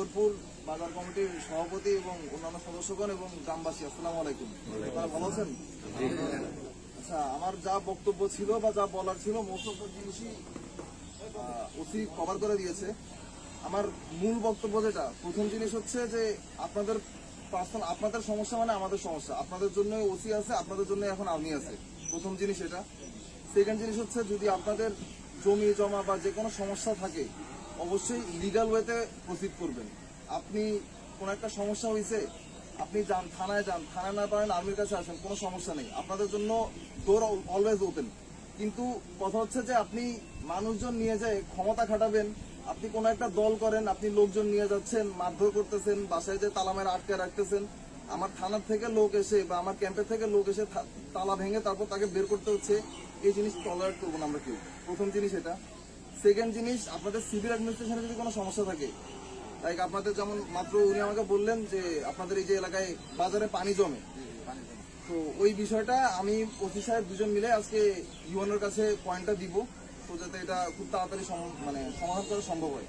নাগরপুর বাজার কমিটির সভাপতি এবং অন্যান্য সদস্যগণ এবং গ্রামবাসী আসসালামু আলাইকুম। আপনারা ভালো আছেন? আচ্ছা আমার যা বক্তব্য ছিল বা যা বলার ছিল মোস্ট অফ জিনিসই ওসি কভার করে দিয়েছে। আমার মূল বক্তব্য যেটা প্রথম জিনিস হচ্ছে যে আপনাদের পার্সোনাল আপনাদের সমস্যা মানে আমাদের সমস্যা। আপনাদের জন্য ওসি আছে আপনাদের জন্য এখন আর্মি আছে। প্রথম জিনিস এটা। সেকেন্ড জিনিস হচ্ছে যদি আপনাদের জমি জমা বা যে কোনো সমস্যা থাকে অবশ্যই লিগাল ওয়েতে প্রসিড করবেন। আপনি কোনো একটা সমস্যা হয়েছে আপনি যান, থানায় যান, থানায় না পারেন আর্মির কাছে আসেন, কোনো সমস্যা নেই। আপনাদের জন্য ডোর অলওয়েজ ওপেন কিন্তু কথা হচ্ছে যে আপনি মানুষজন নিয়ে যায় ক্ষমতা খাটাবেন, আপনি কোনো একটা দল করেন, আপনি লোকজন নিয়ে যাচ্ছেন, মারধর করতেছেন, বাসায় যে তালামের আটকে রাখতেছেন, আমার থানার থেকে লোক এসে বা আমার ক্যাম্পের থেকে লোক এসে তালা ভেঙে তারপর তাকে বের করতে হচ্ছে, এই জিনিস টলারেট করব না আমরা কেউ। প্রথম জিনিস এটা। সেকেন্ড জিনিস, আপনাদের সিভিল অ্যাডমিনিস্ট্রেশনে যদি কোনো সমস্যা থাকে লাইক আপনাদের যেমন মাত্র উনি আমাকে বললেন যে আপনাদের এই যে এলাকায় বাজারে পানি জমে, তো ওই বিষয়টা আমি ওসি সাহেব দুজন মিলে আজকে ইউএনের কাছে পয়েন্টটা দিব, তো যাতে এটা খুব তাড়াতাড়ি মানে সমাধান করা সম্ভব হয়।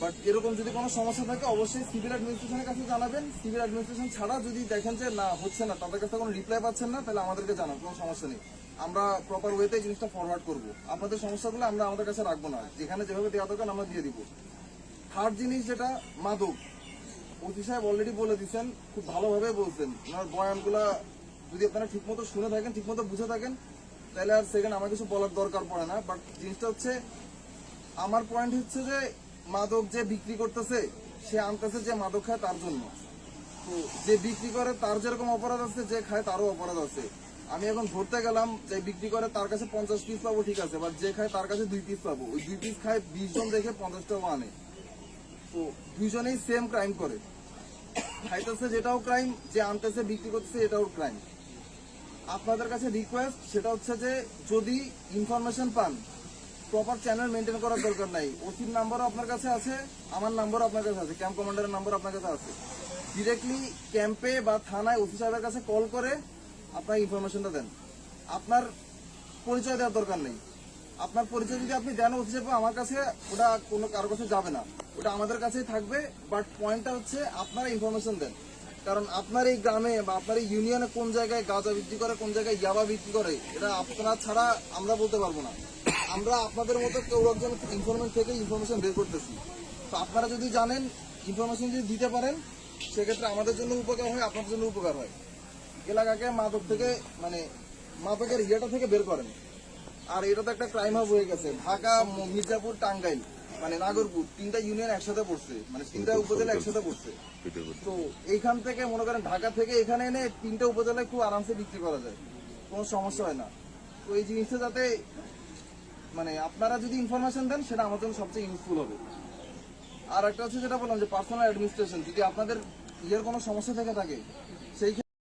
বাট এরকম যদি কোনো সমস্যা থাকে, অবশ্যই সিভিল অ্যাডমিনিস্ট্রেশনের কাছে জানাবেন। সিভিল অ্যাডমিনিস্ট্রেশন ছাড়া যদি দেখেন যে না, হচ্ছে না, তাদের কাছে কোনো রিপ্লাই পাচ্ছেন না, তাহলে আমাদেরকে জানান, কোনো সমস্যা নেই। আমরা প্রপার ওয়েতে জিনিসটা ফরওয়ার্ড করব। আপনাদের সমস্যাগুলো আমরা আমাদের কাছে রাখব না। যেখানে যেভাবে দেওয়া দরকার, আমরা দিয়ে দিব। থার্ড জিনিস যেটা, মাদক। ওসি সাহেব অলরেডি বলে দিচ্ছেন খুব ভালোভাবে বলছেন। ওনার বয়ানগুলা যদি আপনারা ঠিকমতো শুনে থাকেন, ঠিকমতো বুঝে থাকেন, তাহলে আর সেকেন্ড আমার কিছু বলার দরকার পড়ে না। বাট জিনিসটা হচ্ছে, আমার পয়েন্ট হচ্ছে যে মাদক যে বিক্রি করতেছে, সে আনতেছে যে মাদক খায় তার জন্য। তো যে বিক্রি করে, তার যেরকম অপরাধ আছে, যে খায় তারও অপরাধ আছে। আমি এখন ধরতে গেলাম যে বিক্রি করে তার কাছে পঞ্চাশ পিস পাবো, ঠিক আছে বাট যে খায় তার কাছে দুই পিস পাবো। ওই দুই পিস খায় বিশ জন দেখে পঞ্চাশ টাকা আনে। তো দুইজনেই সেম ক্রাইম করে। খাইতেছে যেটাও ক্রাইম যে আনতেছে, বিক্রি করতেছে, এটাও ক্রাইম আপনাদের কাছে রিকোয়েস্ট সেটা হচ্ছে যে যদি ইনফরমেশন পান প্রপার চ্যানেল মেনটেন করার দরকার নাই। ওসির নাম্বারও আপনার কাছে আছে, আমার নাম্বারও আপনার কাছে আছে ক্যাম্প কমান্ডারের নাম্বার আপনার কাছে আছে। ডিরেক্টলি ক্যাম্পে বা থানায় ওসি সাহেবের কাছে কল করে আপনার ইনফরমেশনটা দেন। আপনার পরিচয় দেওয়ার দরকার নেই। আপনার পরিচয় যদি আপনি দেন ওসি সাহেব আমার কাছে ওটা কোনো কারোর কাছে যাবে না। ওটা আমাদের কাছেই থাকবে বাট পয়েন্টটা হচ্ছে আপনারা ইনফরমেশন দেন। কারণ আপনার এই গ্রামে বা আপনার এই ইউনিয়নে কোন জায়গায় গাঁজা বিক্রি করে, কোন জায়গায় ইয়াবা বিক্রি করে, এটা আপনারা ছাড়া আমরা বলতে পারব না। আমরা আপনাদের মতো কেউ একজন ইনফরমেশন থেকে ইনফরমেশন বের করতেছি। তো আপনারা যদি জানেন ইনফরমেশন যদি দিতে পারেন সেক্ষেত্রে আমাদের জন্য উপকার হয় আপনাদের জন্য উপকার হয়। এলাকাকে মাদক থেকে মানে মাদকের ইয়েটা থেকে বের করেন। আর এটা তো একটা ক্রাইম হাব হয়ে গেছে। ঢাকা মির্জাপুর টাঙ্গাইল মানে নাগরপুর তিনটা ইউনিয়ন একসাথে পড়ছে। মানে তিনটা উপজেলা একসাথে পড়ছে। তো এইখান থেকে মনে করেন ঢাকা থেকে এখানে এনে তিনটা উপজেলায় খুব আরামসে বিক্রি করা যায়। কোনো সমস্যা হয় না। তো এই জিনিসটা যাতে মানে আপনারা যদি ইনফরমেশন দেন, সেটা আমার জন্য সবচেয়ে ইউজফুল হবে। আর একটা হচ্ছে যেটা বললাম যে পার্সোনাল অ্যাডমিনিস্ট্রেশন যদি আপনাদের ইয়ের কোনো সমস্যা থেকে থাকে